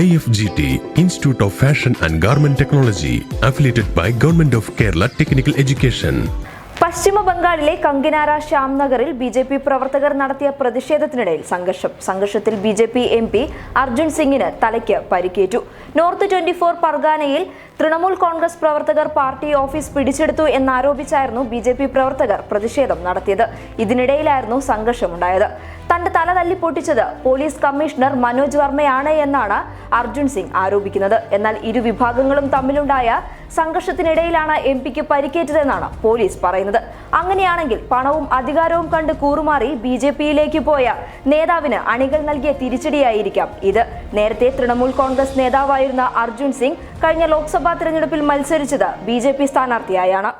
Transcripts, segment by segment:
IFGT, institute of fashion and garment technology affiliated by government of Kerala technical education പശ്ചിമ ബംഗാളിലെ കങ്കിനാര ശ്യാംനഗറിൽ B J P പ്രവർത്തകർ നടത്തിയ പ്രതിഷേധത്തിനിടയിൽ സംഘർഷം. സംഘർഷത്തിൽ B J P M P Arjun സിംഗിന് തലയ്ക്ക് പരിക്കേറ്റു. നോർത്ത് ട്വന്റി ഫോർ പർഗാനയിൽ തൃണമൂൽ കോൺഗ്രസ് പ്രവർത്തകർ പാർട്ടി ഓഫീസ് പിടിച്ചെടുത്തു എന്നാരോപിച്ചായിരുന്നു ബി ജെ പി പ്രവർത്തകർ പ്രതിഷേധം നടത്തിയത്. ഇതിനിടയിലായിരുന്നു സംഘർഷമുണ്ടായത്. തന്റെ തല തല്ലി പൊട്ടിച്ചത് പോലീസ് കമ്മീഷണർ മനോജ് വർമ്മയാണ് എന്നാണ് അർജുൻ സിംഗ് ആരോപിക്കുന്നത്. എന്നാൽ ഇരു വിഭാഗങ്ങളും തമ്മിലുണ്ടായ സംഘർഷത്തിനിടയിലാണ് എം പിക്ക് പരിക്കേറ്റതെന്നാണ് പോലീസ് പറയുന്നത്. അങ്ങനെയാണെങ്കിൽ പണവും അധികാരവും കണ്ട് കൂറുമാറി ബി ജെ പിയിലേക്ക് പോയ നേതാവിന് അണികൾ നൽകിയ തിരിച്ചടിയായിരിക്കാം ഇത്. നേരത്തെ തൃണമൂൽ കോൺഗ്രസ് നേതാവായിരുന്ന അർജുൻ സിംഗ് കഴിഞ്ഞ ലോക്സഭാ തിരഞ്ഞെടുപ്പിൽ മത്സരിച്ചത് ബി സ്ഥാനാർത്ഥിയായാണ്.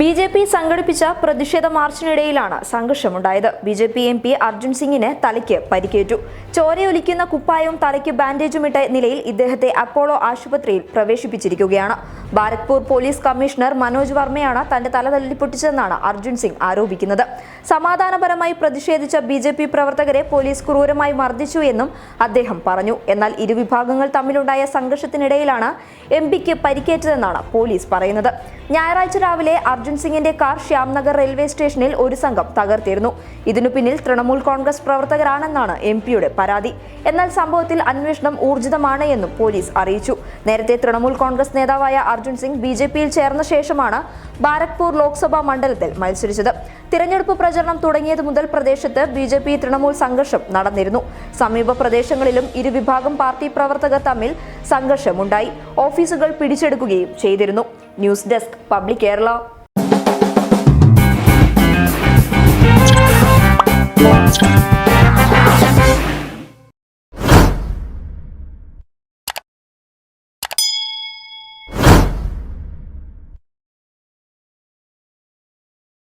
ബി ജെ പി സംഘടിപ്പിച്ച പ്രതിഷേധ മാർച്ചിനിടയിലാണ് സംഘർഷമുണ്ടായത്. B J P M P Arjun സിംഗിന് തലയ്ക്ക് പരിക്കേറ്റു. ചോരയൊലിക്കുന്ന കുപ്പായവും തലയ്ക്ക് ബാൻഡേജും ഇട്ട നിലയിൽ ഇദ്ദേഹത്തെ അപ്പോളോ ആശുപത്രിയിൽ പ്രവേശിപ്പിച്ചിരിക്കുകയാണ്. ഭാരത്പൂർ പോലീസ് കമ്മീഷണർ മനോജ് വർമ്മയാണ് തന്റെ തല തല്ലിപ്പൊട്ടിച്ചതെന്നാണ് അർജുൻ സിംഗ് ആരോപിക്കുന്നത്. സമാധാനപരമായി പ്രതിഷേധിച്ച ബി ജെ പി പ്രവർത്തകരെ പോലീസ് ക്രൂരമായി മർദ്ദിച്ചു എന്നും അദ്ദേഹം പറഞ്ഞു. എന്നാൽ ഇരുവിഭാഗങ്ങൾ തമ്മിലുണ്ടായ സംഘർഷത്തിനിടയിലാണ് എം പിക്ക് പരിക്കേറ്റതെന്നാണ് പോലീസ് പറയുന്നത്. ഞായറാഴ്ച രാവിലെ അർജുൻ സിംഗിന്റെ കാർ ശ്യാംനഗർ റെയിൽവേ സ്റ്റേഷനിൽ ഒരു സംഘം തകർത്തിരുന്നു. ഇതിനു പിന്നിൽ തൃണമൂൽ കോൺഗ്രസ് പ്രവർത്തകരാണെന്നാണ് എം പിയുടെ പരാതി. എന്നാൽ സംഭവത്തിൽ അന്വേഷണം ഊർജിതമാണ് എന്നും പോലീസ് അറിയിച്ചു. നേരത്തെ തൃണമൂൽ കോൺഗ്രസ് നേതാവായ അർജുൻ സിംഗ് ബി ജെ പിയിൽ ചേർന്ന ശേഷമാണ് ബാരക്പൂർ ലോക്സഭാ മണ്ഡലത്തിൽ മത്സരിച്ചത്. തിരഞ്ഞെടുപ്പ് പ്രചരണം തുടങ്ങിയത് മുതൽ പ്രദേശത്ത് ബി ജെ പി തൃണമൂൽ സംഘർഷം നടന്നിരുന്നു. സമീപ പ്രദേശങ്ങളിലും ഇരുവിഭാഗം പാർട്ടി പ്രവർത്തകർ തമ്മിൽ സംഘർഷമുണ്ടായി. ഓഫീസുകൾ പിടിച്ചെടുക്കുകയും ചെയ്തിരുന്നു. News desk public Kerala. next time.